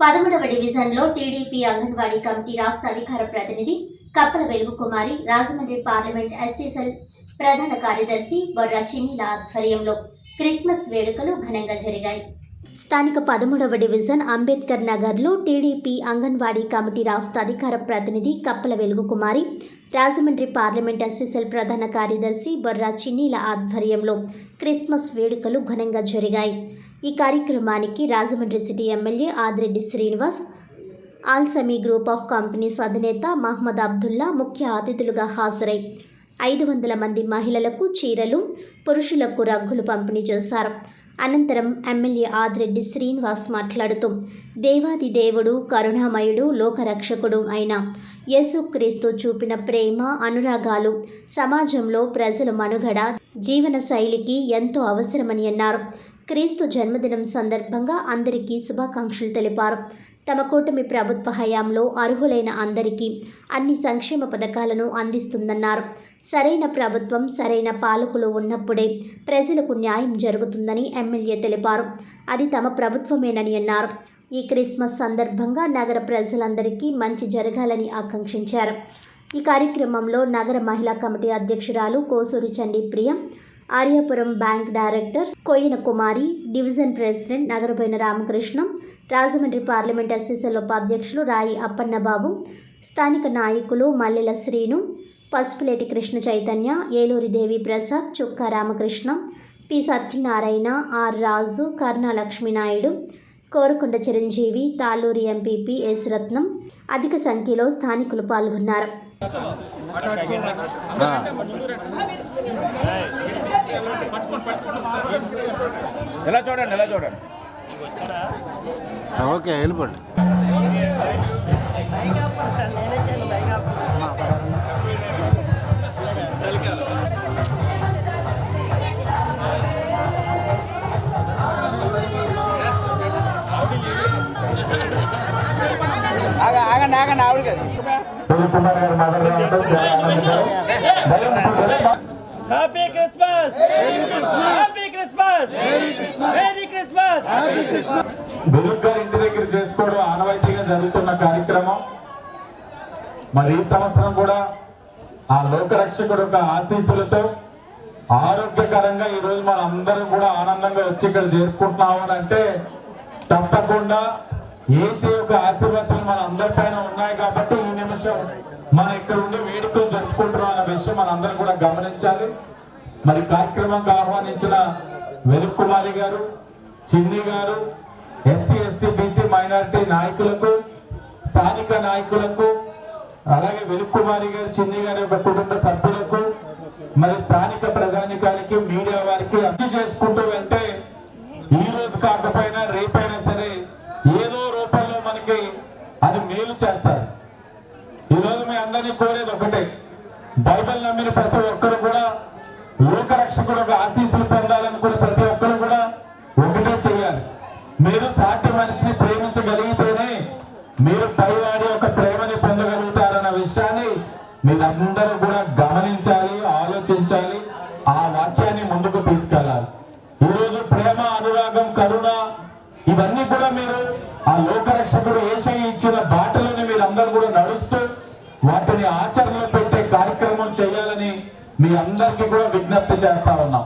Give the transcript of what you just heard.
పదమూడవ డివిజన్లో TDP anganwadi committee రాష్ట్ర అధికార ప్రతినిధి కప్పల వెలుగు కుమారి రాజమండ్రి పార్లమెంట్ ఎస్సీసెల్ ప్రధాన కార్యదర్శి బొర్రా చిన్నిల ఆధ్వర్యంలో క్రిస్మస్ వేడుకలు ఘనంగా జరిగాయి. స్థానిక పదమూడవ డివిజన్ అంబేద్కర్ నగర్లో టీడీపీ అంగన్వాడీ కమిటీ రాష్ట్ర అధికార ప్రతినిధి కప్పల వెలుగు కుమారి రాజమండ్రి పార్లమెంట్ ఎస్ఎస్ఎల్ ప్రధాన కార్యదర్శి బొర్రా చిన్నీల ఆధ్వర్యంలో క్రిస్మస్ వేడుకలు ఘనంగా జరిగాయి. ఈ కార్యక్రమానికి Rajahmundry city MLA Adireddy Srinivas Alsami group of companies అధినేత మహ్మద్ అబ్దుల్లా ముఖ్య అతిథులుగా హాజరై ఐదు వందల మంది మహిళలకు చీరలు పురుషులకు రగ్గులు పంపిణీ చేశారు. అనంతరం ఎమ్మెల్యే ఆదిరెడ్డి శ్రీనివాస్ మాట్లాడుతూ దేవాది దేవుడు కరుణామయుడు లోకరక్షకుడు అయిన యేసుక్రీస్తు చూపిన ప్రేమ అనురాగాలు సమాజంలో ప్రజల మనుగడ జీవన శైలికి ఎంతో అవసరమని అన్నారు. క్రీస్తు జన్మదినం సందర్భంగా అందరికీ శుభాకాంక్షలు తెలిపారు. తమ కూటమి ప్రభుత్వ హయాంలో అర్హులైన అందరికీ అన్ని సంక్షేమ పథకాలను అందిస్తుందన్నారు. సరైన ప్రభుత్వం సరైన పాలకులు ఉన్నప్పుడే ప్రజలకు న్యాయం జరుగుతుందని ఎమ్మెల్యే తెలిపారు. అది తమ ప్రభుత్వమేనని అన్నారు. ఈ క్రిస్మస్ సందర్భంగా నగర ప్రజలందరికీ మంచి జరగాలని ఆకాంక్షించారు. ఈ కార్యక్రమంలో నగర మహిళా కమిటీ అధ్యక్షురాలు Kosuri Chandi Priya Aryapuram bank director Koina Kumari division president Nagaraboina Ramakrishnam Rajahmundry parliament SSL ఉపాధ్యక్షులు రాయి అప్పన్నబాబు స్థానిక నాయకులు Mallela Srinu Pasupuleti Krishna Chaitanya Eluri Devi Prasad Chukka Ramakrishna P Satyanarayana R Raju Karna Lakshminaidu Korakonda Chiranjeevi Talluri MPP S Ratnam అధిక సంఖ్యలో స్థానికులు పాల్గొన్నారు. ఎలా చూడండి ఎలా చూడండి ఓకే వెళ్ళిపోండి ఆగ ఆగండి ఆగండి Kumar garu happy Christmas happy Christmas Christmas గారి ఇంటి దగ్గర చేసుకోవడం ఆనవాయితీగా జరుగుతున్న కార్యక్రమం. మరి ఈ సంవత్సరం కూడా ఆ లోకరక్షకుడు యొక్క ఆశీస్సులతో ఆరోగ్యకరంగా ఈ రోజు మన అందరం కూడా ఆనందంగా వచ్చి ఇక్కడ చేరుకుంటున్నాము అని అంటే తప్పకుండా ఏసీ యొక్క ఆశీర్వచనం మన అందరిపైన ఉన్నాయి కాబట్టి ఈ నిమిషం మనం ఇక్కడ ఉండి వేడుకలు జరుపుకుంటున్నాం అన్న విషయం మనందరం కూడా గమనించాలి. మరి కార్యక్రమంగా ఆహ్వానించిన వెలుక్ కుమారి గారు చిన్ని గారు ఎస్సీ ఎస్టీ బీసీ మైనారిటీ నాయకులకు స్థానిక నాయకులకు అలాగే వెలుక్ కుమారి గారు చిన్ని గారి యొక్క కుటుంబ సభ్యులకు మరి రోజు అందరినీ కోరేది ఒకటే. బైబిల్ నమ్మిన ప్రతి ఒక్కరు కూడా లోకరక్షకుడు ఒక ఆశీస్సులు పొందాలనుకునే ప్రతి ఒక్కరు కూడా ఒకటే చేయాలి. మీరు సాటి మనిషిని ప్రేమించగలిగితేనే మీరు పైవాడి యొక్క ప్రేమని పొందగలుగుతారన్న విషయాన్ని మీరందరూ కూడా గమనించాలి ఆలోచించాలి ఆ వాక్యాన్ని ముందుకు తీసుకెళ్ళాలి. ఈ రోజు ప్రేమ అనురాగం కరుణ ఇవన్నీ కూడా మీరు ఆ లోకరక్షకుడు ఏసై ఇచ్చిన బాటలోని అందరూ కూడా ఆచరణలో పెట్టే కార్యక్రమం చేయాలని మీ అందరికీ కూడా విజ్ఞప్తి చేస్తా ఉన్నాం.